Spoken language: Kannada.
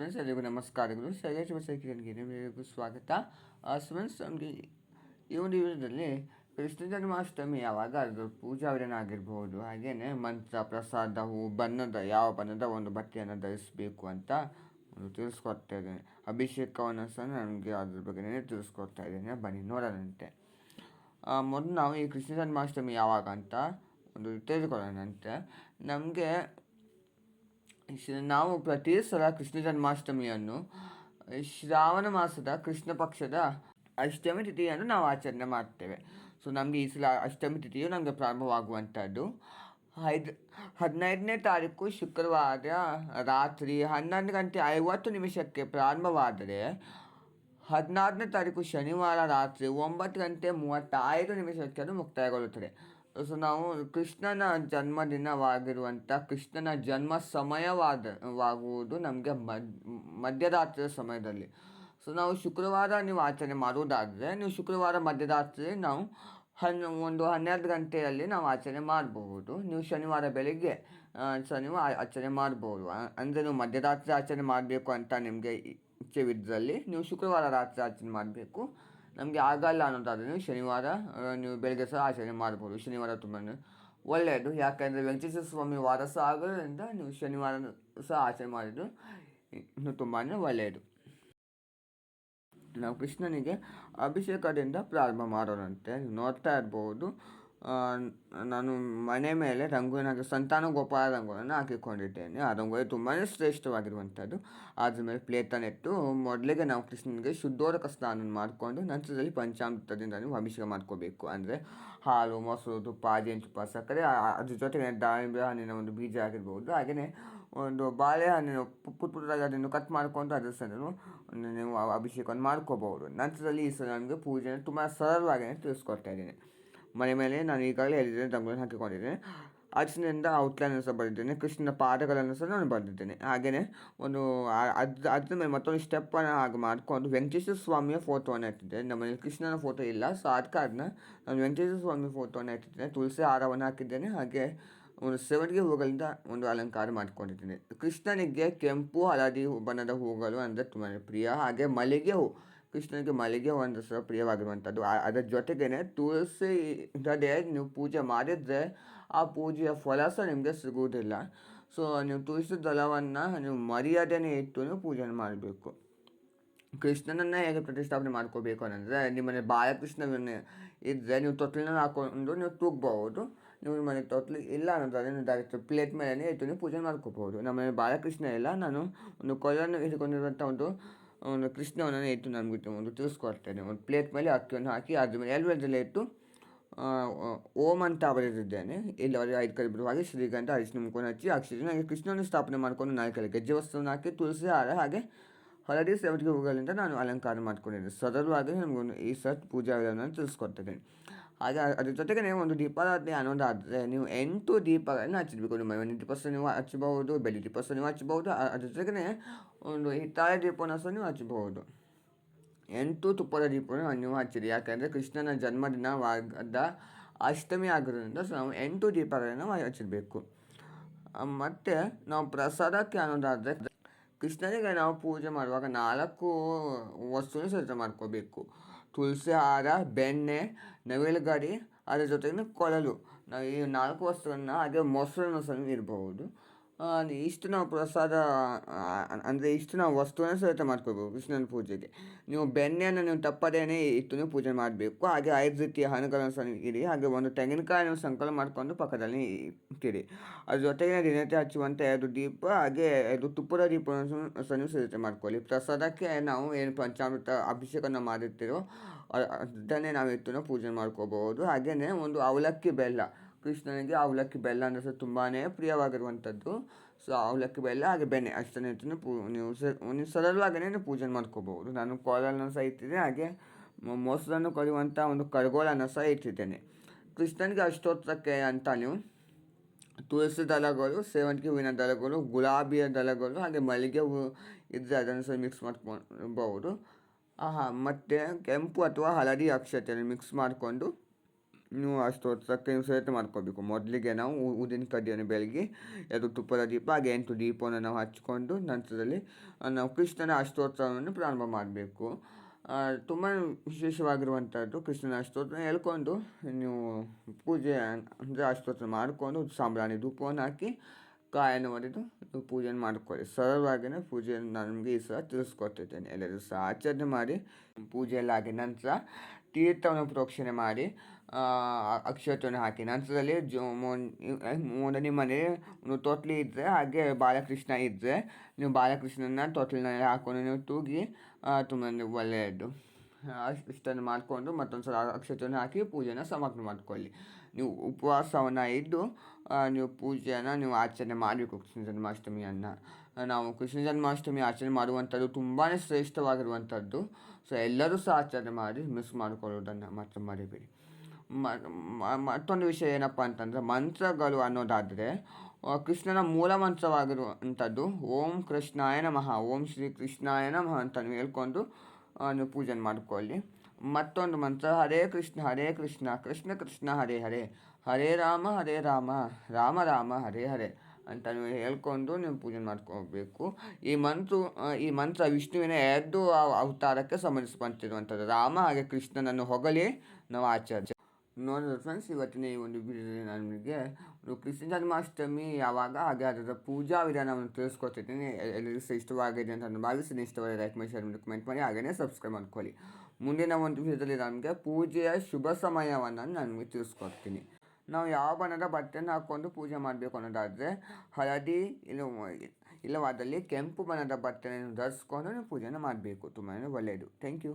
ಫ್ರೆಂಡ್ಸ್ ಎಲ್ಲರಿಗೂ ನಮಸ್ಕಾರಗಳು ಶೈಲೇಶ್ ಬಸಕಿರನ್ಗೆ ನಿಮಗೂ ಸ್ವಾಗತ. ಫ್ರೆಂಡ್ಸ್ ನಮಗೆ ಈ ಒಂದು ವಿಡಿಯೋದಲ್ಲಿ ಕೃಷ್ಣ ಜನ್ಮಾಷ್ಟಮಿ, ಯಾವಾಗ ಅದು ಪೂಜಾ ವಿಧಾನ ಆಗಿರ್ಬೋದು ಹಾಗೆಯೇ ಮಂತ್ರ, ಪ್ರಸಾದ, ಹೂ, ಬಣ್ಣದ, ಯಾವ ಬಣ್ಣದ ಒಂದು ಬಟ್ಟೆಯನ್ನು ಧರಿಸಬೇಕು ಅಂತ ಒಂದು ತಿಳಿಸ್ಕೊಡ್ತಾ ಇದ್ದೇನೆ. ಅಭಿಷೇಕವನ್ನು ಸಹ ನನಗೆ ಅದ್ರ ಬಗ್ಗೆನೇ ತಿಳಿಸ್ಕೊಡ್ತಾ ಇದ್ದೇನೆ. ಬನ್ನಿ, ನೋಡೋಣಂತೆ. ಮೊದಲು ನಾವು ಈ ಕೃಷ್ಣ ಜನ್ಮಾಷ್ಟಮಿ ಯಾವಾಗ ಅಂತ ಒಂದು ತಿಳಿದುಕೊಳ್ಳೋಣಂತೆ. ನಮಗೆ ನಾವು ಪ್ರತಿ ಸಲ ಕೃಷ್ಣ ಜನ್ಮಾಷ್ಟಮಿಯನ್ನು, ಶ್ರಾವಣ ಮಾಸದ ಕೃಷ್ಣ ಪಕ್ಷದ ಅಷ್ಟಮಿ ತಿಥಿಯನ್ನು ನಾವು ಆಚರಣೆ ಮಾಡ್ತೇವೆ. ಸೊ ನಮಗೆ ಈ ಸಲ ಅಷ್ಟಮಿ ತಿಥಿಯು ನಮಗೆ ಪ್ರಾರಂಭವಾಗುವಂಥದ್ದು. ಐದ್ ಹದಿನೈದನೇ ತಾರೀಕು ಶುಕ್ರವಾರ ರಾತ್ರಿ ಹನ್ನೊಂದು ಗಂಟೆ ಐವತ್ತು ನಿಮಿಷಕ್ಕೆ ಪ್ರಾರಂಭವಾದರೆ, ಹದಿನಾರನೇ ತಾರೀಕು ಶನಿವಾರ ರಾತ್ರಿ ಒಂಬತ್ತು ಗಂಟೆ ಮೂವತ್ತೈದು ನಿಮಿಷಕ್ಕೆ ಅದು ಮುಕ್ತಾಯಗೊಳ್ಳುತ್ತದೆ. ಸೊ ನಾವು ಕೃಷ್ಣನ ಜನ್ಮದಿನವಾಗಿರುವಂಥ ಕೃಷ್ಣನ ಜನ್ಮ ಸಮಯವಾದ, ವಾಗುವುದು ನಮಗೆ ಮಧ್ಯರಾತ್ರಿಯ ಸಮಯದಲ್ಲಿ. ಸೊ ನಾವು ಶುಕ್ರವಾರ ನೀವು ಆಚರಣೆ ಮಾಡುವುದಾದರೆ, ನೀವು ಶುಕ್ರವಾರ ಮಧ್ಯರಾತ್ರಿ ನಾವು ಹನ್ನ ಒಂದು ಹನ್ನೆರಡು ಗಂಟೆಯಲ್ಲಿ ನಾವು ಆಚರಣೆ ಮಾಡಬಹುದು ನೀವು ಶನಿವಾರ ಬೆಳಿಗ್ಗೆ ಶನಿವಾರ ಆಚರಣೆ ಮಾಡ್ಬೋದು. ಅಂದರೆ ನೀವು ಮಧ್ಯರಾತ್ರಿ ಆಚರಣೆ ಮಾಡಬೇಕು ಅಂತ ನಿಮಗೆ ಇಚ್ಛೆವಿದ್ದಲ್ಲಿ ನೀವು ಶುಕ್ರವಾರ ರಾತ್ರಿ ಆಚರಣೆ ಮಾಡಬೇಕು. ನಮಗೆ ಆಗಲ್ಲ ಅನ್ನೋದಾದ್ರೆ ನೀವು ಶನಿವಾರ ನೀವು ಬೆಳಗ್ಗೆ ಸಹ ಆಚರಣೆ ಮಾಡ್ಬೋದು, ಶನಿವಾರ ತುಂಬಾ ಒಳ್ಳೆಯದು ಯಾಕೆಂದರೆ ವೆಂಕಟೇಶ್ವರ ಸ್ವಾಮಿ ವಾರ ಸಹ ಆಗೋದ್ರಿಂದ ನೀವು ಶನಿವಾರ ಸಹ ಆಚರಣೆ ಮಾಡಿದ್ದು ಇನ್ನು ತುಂಬಾ ಒಳ್ಳೆಯದು ನಾವು ಕೃಷ್ಣನಿಗೆ ಅಭಿಷೇಕದಿಂದ ಪ್ರಾರಂಭ ಮಾಡೋಣಂತೆ ನೋಡ್ತಾ ಇರ್ಬೋದು. ನಾನು ಮನೆ ಮೇಲೆ ರಂಗೋಲಿ ಹಾಕಿ ಸಂತಾನ ಗೋಪಾಲ ರಂಗೋಲಿಯನ್ನು ಹಾಕಿಕೊಂಡಿದ್ದೇನೆ. ಆ ರಂಗೋಲಿ ತುಂಬಾ ಶ್ರೇಷ್ಠವಾಗಿರುವಂಥದ್ದು. ಅದ್ರ ಮೇಲೆ ಪ್ಲೇಟನ್ನು ಇಟ್ಟು ಮೊದಲಿಗೆ ನಾವು ಕೃಷ್ಣನಿಗೆ ಶುದ್ಧೋದಕ ಸ್ನಾನ ಮಾಡಿಕೊಂಡು, ನಂತರದಲ್ಲಿ ಪಂಚಾಮೃತದಿಂದ ನೀವು ಅಭಿಷೇಕ ಮಾಡ್ಕೋಬೇಕು. ಅಂದರೆ ಹಾಲು, ಮೊಸರು, ತುಪ್ಪ ಜೇನುತುಪ್ಪ ಸಕ್ಕರೆ, ಆ- ಆ- ಅದ್ರ ಜೊತೆಗೆ ದಾಳಿಂಬೆ ಹಣ್ಣಿನ ಒಂದು ಬೀಜ ಆಗಿರ್ಬೋದು. ಹಾಗೆಯೇ ಒಂದು ಬಾಳೆಹಣ್ಣಿನ ಪು- ಪುಟ್ ಪುಟ್ಟದಾಗಿ ಅದನ್ನು ಕಟ್ ಮಾಡಿಕೊಂಡು ಅದ್ರ ಸಹ ನೀವು ಅಭಿಷೇಕವನ್ನು ಮಾಡ್ಕೋಬಹುದು. ನಂತರದಲ್ಲಿ ಈ ಸಲ ನನಗೆ ಪೂಜೆಯನ್ನು ತುಂಬ ಸರಳವಾಗಿ ತಿಳಿಸ್ಕೊಡ್ತಾ ಇದ್ದೀನಿ. ಮನೆ ಮೇಲೆ ನಾನು ಈಗಾಗಲೇ ಹೇಳಿದ್ದೇನೆ ರಂಗೋಲಿ ಹಾಕಿಕೊಂಡಿದ್ದೇನೆ. ಅರ್ಚನೆಯಿಂದ ಔಟ್ಲೈನ್ ಸಹ ಬರೆದಿದ್ದೇನೆ. ಕೃಷ್ಣನ ಪಾದಗಳನ್ನು ಸಹ ನಾನು ಬರೆದಿದ್ದೇನೆ. ಹಾಗೆಯೇ ಒಂದು ಅದು ಅದ್ ಅದ್ರ ಮೇಲೆ ಮತ್ತೊಂದು ಸ್ಟೆಪ್ಪನ್ನು ಹಾಗೆ ಮಾಡಿಕೊಂಡು ವೆಂಕಟೇಶ್ವರ ಸ್ವಾಮಿಯ ಫೋಟೋವನ್ನು ಇಟ್ಟಿದ್ದೇನೆ. ನಮ್ಮಲ್ಲಿ ಕೃಷ್ಣನ ಫೋಟೋ ಇಲ್ಲ. ಸೊ ಅದಕ್ಕೆ ಕಾರಣ ನಾನು ವೆಂಕಟೇಶ್ವರ ಸ್ವಾಮಿ ಫೋಟೋವನ್ನು ಇಟ್ಟಿದ್ದೇನೆ. ತುಳಸಿ ಹಾರವನ್ನು ಹಾಕಿದ್ದೇನೆ. ಹಾಗೆ ಒಂದು ಸೇವಂತಿಗೆ ಹೂಗಳಿಂದ ಒಂದು ಅಲಂಕಾರ ಮಾಡಿಕೊಂಡಿದ್ದೇನೆ. ಕೃಷ್ಣನಿಗೆ ಕೆಂಪು, ಹಳದಿ ಬಣ್ಣದ ಹೂಗಳು ಅಂದರೆ ತುಂಬಾ ಪ್ರಿಯ. ಹಾಗೆ ಮಲ್ಲಿಗೆ ಹೂ. ಕೃಷ್ಣನಿಗೆ ಮಲ್ಲಿಗೆ ಒಂದು ಸಹ ಪ್ರಿಯವಾಗಿರುವಂಥದ್ದು ಅದರ ಜೊತೆಗೇನೆ ತುಳಸಿ ಇಲ್ಲದೆ ನೀವು ಪೂಜೆ ಮಾಡಿದರೆ ಆ ಪೂಜೆಯ ಫಲ ಸಹ ನಿಮಗೆ ಸಿಗುವುದಿಲ್ಲ. ಸೊ ನೀವು ತುಳಸಿ ದಳವನ್ನು ನೀವು ಮರ್ಯಾದೆನೇ ಇಟ್ಟು ನೀವು ಪೂಜೆ ಮಾಡಬೇಕು. ಕೃಷ್ಣನನ್ನ ಹೇಗೆ ಪ್ರತಿಷ್ಠಾಪನೆ ಮಾಡ್ಕೋಬೇಕು ಅನ್ನಂದರೆ, ನಿಮ್ಮನೆ ಬಾಲಕೃಷ್ಣವನ್ನು ಇದ್ದರೆ ನೀವು ತೊಟ್ಲನ್ನ ಹಾಕೊಂಡು ನೀವು ತೂಗ್ಬಹುದು. ನೀವು ಮನೆ ತೊಟ್ಲು ಇಲ್ಲ ಅನ್ನೋದಾದ್ರೆ ನೀವು ಡೈರೆಕ್ಟ್ ಪ್ಲೇಟ್ ಮೇಲೆ ಇಟ್ಟು ನೀವು ಪೂಜೆ ಮಾಡ್ಕೋಬಹುದು. ನಮ್ಮನೆ ಬಾಲಕೃಷ್ಣ ಇಲ್ಲ, ನಾನು ಒಂದು ಕೊಲ್ಲನ್ನು ಹಿಡ್ಕೊಂಡಿರುವಂಥ ಒಂದು ಒಂದು ಕೃಷ್ಣವನ್ನು ಇಟ್ಟು ನಮಗೆ ಒಂದು ತಿಳಿಸ್ಕೊಡ್ತೇನೆ ಒಂದು ಪ್ಲೇಟ್ ಮೇಲೆ ಅಕ್ಕಿಯನ್ನು ಹಾಕಿ ಅದ್ರ ಮೇಲೆ ಎಲ್ವೆದಲ್ಲೇ ಇಟ್ಟು ಓಂ ಅಂತ ಬರೆದಿದ್ದೇನೆ. ಇಲ್ಲಿವರೆಗೆ ಐದು ಕಡೆ ಹಾಗೆ ಶ್ರೀಗಂಧ ಅರಿಶಿನ ಮುಖವನ್ನು ಹಚ್ಚಿ ಅಕ್ಷರ ಹಾಗೆ ಕೃಷ್ಣನ ಸ್ಥಾಪನೆ ಮಾಡಿಕೊಂಡು ನಾಲ್ಕಲ್ಲಿ ಗೆಜ್ಜೆ ವಸ್ತುವನ್ನು ಹಾಕಿ ತುಳಸಿ ಹಾರ ಹಾಗೆ ಹಳದಿ ಸೇವಟಿಗೆ ಹೂಗಳಿಂದ ನಾನು ಅಲಂಕಾರ ಮಾಡ್ಕೊಂಡಿದ್ದೆ. ಸದರವಾಗಿ ನಮಗೊಂದು ಈ ಸತ್ ಪೂಜಾ ವಿಧಾನವನ್ನು ತಿಳಿಸ್ಕೊಡ್ತೇನೆ. ಹಾಗೆ ಅದ್ರ ಜೊತೆಗೆ ಒಂದು ದೀಪಾರಾಧನೆ ಅನ್ನೋದಾದರೆ ನೀವು ಎಂಟು ದೀಪಗಳನ್ನು ಹಚ್ಚಬೇಕು ನಿಮ್ಮ ಮನೆ ದೀಪ ಸಹ ನೀವು ಹಚ್ಚಬಹುದು, ಬೆಳ್ಳಿ ದೀಪ ಸಹ ನೀವು ಹಚ್ಚಬಹುದು ಅದ್ರ ಜೊತೆಗೆ ಒಂದು ಹಿತ್ತಾಳೆ ದೀಪವನ್ನು ಸಹ ನೀವು ಹಚ್ಚಬಹುದು. ಎಂಟು ತುಪ್ಪದ ದೀಪವನ್ನು ನೀವು ಹಚ್ಚಿರಿ. ಯಾಕೆಂದರೆ ಕೃಷ್ಣನ ಜನ್ಮದಿನವಾದ ಅಷ್ಟಮಿ ಆಗಿರೋದ್ರಿಂದ ಸೊ ನಾವು ಎಂಟು ದೀಪಗಳನ್ನು ಹಚ್ಚಿರಬೇಕು ಮತ್ತು ನಾವು ಪ್ರಸಾದಕ್ಕೆ ಅನ್ನೋದಾದರೆ ಕೃಷ್ಣನಿಗೆ ನಾವು ಪೂಜೆ ಮಾಡುವಾಗ ನಾಲ್ಕು ವಸ್ತುನ ಸಿದ್ಧ ಮಾಡ್ಕೋಬೇಕು. ತುಳಸಿ ಹಾರ, ಬೆಣ್ಣೆ ನವಿಲುಗರಿ ಅದರ ಜೊತೆಗೆ ಕೊಳಲು. ನಾವು ಈ ನಾಲ್ಕು ವಸ್ತುವನ್ನು ಹಾಗೆ ಮೊಸರನ್ನು ಸಹ ಇರಬಹುದು ಇಷ್ಟು ನಾವು ಪ್ರಸಾದ ಅಂದರೆ ಇಷ್ಟು ನಾವು ವಸ್ತುವನ್ನು ಸಹಿತ ಮಾಡ್ಕೋಬೇಕು ಕೃಷ್ಣನ ಪೂಜೆಗೆ ನೀವು ಬೆಣ್ಣೆಯನ್ನು ನೀವು ತಪ್ಪದೇನೆ ಇಟ್ಟು ಪೂಜೆ ಮಾಡಬೇಕು ಹಾಗೆ ಐದು ರೀತಿಯ ಹಣ್ಣುಗಳನ್ನು ಸಹ ಇಡಿ ಹಾಗೆ ಒಂದು ತೆಂಗಿನಕಾಯಿ ನೀವು ಸಂಕಲನ ಮಾಡಿಕೊಂಡು ಪಕ್ಕದಲ್ಲಿ ಇಟ್ಟಿರಿ ಅದ್ರ ಜೊತೆಗೆ ದಿನತೆ ಹಚ್ಚುವಂಥ ಎರಡು ದೀಪ ಹಾಗೆ ಎರಡು ತುಪ್ಪದ ದೀಪವನ್ನು ಸಹ ನೀವು ಸಿದ್ಧತೆ ಮಾಡ್ಕೊಳ್ಳಿ ಪ್ರಸಾದಕ್ಕೆ ನಾವು ಏನು ಪಂಚಾಮೃತ ಅಭಿಷೇಕವನ್ನು ಮಾಡಿರ್ತೀರೋ ಅದನ್ನೇ ನಾವು ಇಟ್ಟು ಪೂಜೆ ಮಾಡ್ಕೋಬಹುದು ಹಾಗೆಯೇ ಒಂದು ಅವಲಕ್ಕಿ ಬೆಲ್ಲ ಕೃಷ್ಣನಿಗೆ ಅವಲಕ್ಕಿ ಬೆಲ್ಲ ಅಂದರೆ ಸಹ ತುಂಬಾ ಪ್ರಿಯವಾಗಿರುವಂಥದ್ದು. ಸೊ ಅವಲಕ್ಕಿ ಬೆಲ್ಲ, ಹಾಗೆ ಬೆಣ್ಣೆ ಅಷ್ಟನ್ನೇ ಪೂ, ನೀವು ಸ, ನೀವು ಸರಳವಾಗೇ ನೀವು ಪೂಜೆ ಮಾಡ್ಕೋಬಹುದು. ನಾನು ಕೋಲನ್ನು ಸಹ ಇಟ್ಟಿದ್ದೆ, ಹಾಗೆ ಮೊಸರನ್ನು ಕೊಡುವಂಥ ಒಂದು ಕರ್ಗೋಲನ್ನು ಸಹ ಇಟ್ಟಿದ್ದೇನೆ. ಕೃಷ್ಣನಿಗೆ ಅಷ್ಟೋತ್ತರಕ್ಕೆ ಅಂತ ನೀವು ತುಳಸಿ ದಳಗಳು, ಸೇವಂತಿಗೆ ಹೂವಿನ ದಳಗಳು, ಗುಲಾಬಿಯ ದಳಗಳು, ಹಾಗೆ ಮಲ್ಲಿಗೆ ಹೂವು ಇದ್ದರೆ ಅದನ್ನು ಸಹ ಮಿಕ್ಸ್ ಮಾಡ್ಕೊಬಹುದು. ಆಹಾ, ಮತ್ತು ಕೆಂಪು ಅಥವಾ ಹಳದಿ ಅಕ್ಷತೆಯನ್ನು ಮಿಕ್ಸ್ ಮಾಡಿಕೊಂಡು ನೀವು ಅಷ್ಟೊತ್ತಕ್ಕೆ ನೀವು ಸೆಲೆಕ್ಟ್ ಮಾಡ್ಕೋಬೇಕು. ಮೊದಲಿಗೆ ನಾವು ಊದಿನ ಕಡ್ಡಿಯನ್ನು ಬೆಳಗ್ಗೆ ಎರಡು ತುಪ್ಪದ ದೀಪ, ಹಾಗೆ ಎಂಟು ದೀಪವನ್ನು ನಾವು ಹಚ್ಕೊಂಡು ನಂತರದಲ್ಲಿ ನಾವು ಕೃಷ್ಣನ ಅಷ್ಟೋತ್ತರವನ್ನು ಪ್ರಾರಂಭ ಮಾಡಬೇಕು. ತುಂಬ ವಿಶೇಷವಾಗಿರುವಂಥದ್ದು ಕೃಷ್ಣನ ಅಷ್ಟೋತ್ತರ ಹೇಳ್ಕೊಂಡು ನೀವು ಪೂಜೆ, ಅಂದರೆ ಅಷ್ಟೋತ್ತರ ಮಾಡಿಕೊಂಡು ಸಾಂಬ್ರಾಣಿ ಧೂಪವನ್ನು ಹಾಕಿ ಕಾಯನ್ನು ನೀವು ಪೂಜೆಯನ್ನು ಮಾಡಿಕೊಳ್ಳಿ. ಸರಳವಾಗಿನ ಪೂಜೆಯನ್ನು ನಾನು ನಿಮಗೆ ಈ ಸಲ ತಿಳಿಸ್ಕೊಟ್ಟಿದ್ದೇನೆ. ಎಲ್ಲರೂ ಸಹ ಆಚರಣೆ ಮಾಡಿ ಪೂಜೆ ಎಲ್ಲ ಆಗಿ ನಂತರ ತೀರ್ಥವನ್ನು ಪ್ರೋಕ್ಷಣೆ ಮಾಡಿ ಅಕ್ಷತವನ್ನು ಹಾಕಿ, ನಂತರದಲ್ಲಿ ಜೋ ನಿಮ್ಮ ಮನೆ ತೊಟ್ಲಿ ಇದ್ದರೆ ಹಾಗೆ ಬಾಲಕೃಷ್ಣ ಇದ್ದರೆ ನೀವು ಬಾಲಕೃಷ್ಣನ ತೊಟ್ಲಿನಲ್ಲಿ ಹಾಕೊಂಡು ನೀವು ತೂಗಿ ತುಂಬ ಒಳ್ಳೆಯದು. ಇಷ್ಟನ್ನು ಮಾಡಿಕೊಂಡು ಮತ್ತೊಂದು ಸಲ ಅಕ್ಷತೆಯನ್ನು ಹಾಕಿ ಪೂಜೆನ ಸಮಾಪ್ತಿ ಮಾಡಿಕೊಳ್ಳಿ. ನೀವು ಉಪವಾಸವನ್ನು ಇದ್ದು ನೀವು ಪೂಜೆಯನ್ನು, ನೀವು ಆಚರಣೆ ಮಾಡಬೇಕು ಕೃಷ್ಣ ಜನ್ಮಾಷ್ಟಮಿಯನ್ನು. ನಾವು ಕೃಷ್ಣ ಜನ್ಮಾಷ್ಟಮಿ ಆಚರಣೆ ಮಾಡುವಂಥದ್ದು ತುಂಬಾ ಶ್ರೇಷ್ಠವಾಗಿರುವಂಥದ್ದು. ಸೊ ಎಲ್ಲರೂ ಸಹ ಆಚರಣೆ ಮಾಡಿ ಮಿಸ್ ಮಾಡಿಕೊಳ್ಳೋದನ್ನು ಮಾತ್ರ ಮರಿಬೇಡಿ. ಮತ್ತೊಂದು ವಿಷಯ ಏನಪ್ಪ ಅಂತಂದರೆ, ಮಂತ್ರಗಳು ಅನ್ನೋದಾದರೆ ಕೃಷ್ಣನ ಮೂಲ ಮಂತ್ರವಾಗಿರುವಂಥದ್ದು ಓಂ ಕೃಷ್ಣಾಯ ನಮಃ, ಓಂ ಶ್ರೀ ಕೃಷ್ಣಾಯ ನಮಃ ಅಂತ ಹೇಳ್ಕೊಂಡು ಪೂಜೆ ಮಾಡಿಕೊಳ್ಳಿ. ಮತ್ತೊಂದು ಮಂತ್ರ, ಹರೇ ಕೃಷ್ಣ ಹರೇ ಕೃಷ್ಣ ಕೃಷ್ಣ ಕೃಷ್ಣ, ಹರೇ ಹರೇ ಹರೇ ರಾಮ ಹರೇ ರಾಮ ರಾಮ ರಾಮ, ಹರೇ ಹರೇ ಅಂತ ನೀವು ಹೇಳ್ಕೊಂಡು ನೀವು ಪೂಜೆ ಮಾಡ್ಕೋಬೇಕು. ಈ ಮಂತ್ರ ಈ ಮಂತ್ರ ವಿಷ್ಣುವಿನ ಎರಡು ಅವ- ಅವತಾರಕ್ಕೆ ಸಂಬಂಧಿಸಿರುವಂಥದ್ದು ರಾಮ ಹಾಗೆ ಕೃಷ್ಣನನ್ನು ಹೊಗಳಿ ನಾವು ಆಚರಿಸಿ ನೋಡಿದ್ರೆ ಫ್ರೆಂಡ್ಸ್ ಇವತ್ತಿನ ಈ ಒಂದು ವಿಡಿಯೋದಲ್ಲಿ ನಾನು ನಿಮಗೆ ಒಂದು ಕೃಷ್ಣ ಜನ್ಮಾಷ್ಟಮಿ ಯಾವಾಗ ಹಾಗೆ ಅದರ ಪೂಜಾ ವಿಧಾನವನ್ನು ತಿಳಿಸ್ಕೊತಿದ್ದೀನಿ ಎಲ್ಲರಿಗೂ ಸಹ ಇಷ್ಟವಾಗಿದೆ ಅಂತ ನಾನು ಭಾವಿಸ್ತೀನಿ. ಇಷ್ಟವಾದ ಲೈಕ್ ಮಾಡಿ ಶೇರ್ ಮಾಡಿ ಕಮೆಂಟ್ ಮಾಡಿ, ಹಾಗೆಯೇ ಸಬ್ಸ್ಕ್ರೈಬ್ ಮಾಡ್ಕೊಳ್ಳಿ. ಮುಂದಿನ ಒಂದು ವಿಡಿಯೋದಲ್ಲಿ ನಮಗೆ ಪೂಜೆಯ ಶುಭ ಸಮಯವನ್ನು ನಾನು ನಿಮಗೆ ತಿಳಿಸ್ಕೊಡ್ತೀನಿ. ನಾವು ಯಾವ ಬಣ್ಣದ ಬಟ್ಟೆಯನ್ನು ಹಾಕ್ಕೊಂಡು ಪೂಜೆ ಮಾಡಬೇಕು ಅನ್ನೋದಾದರೆ, ಹಳದಿ ಇಲ್ಲ, ಇಲ್ಲವಾದಲ್ಲಿ ಕೆಂಪು ಬಣ್ಣದ ಬಟ್ಟೆಯನ್ನು ಧರಿಸ್ಕೊಂಡು ನೀವು ಪೂಜೆನ ಮಾಡಬೇಕು. ತುಂಬಾ ಒಳ್ಳೆಯದು. Thank you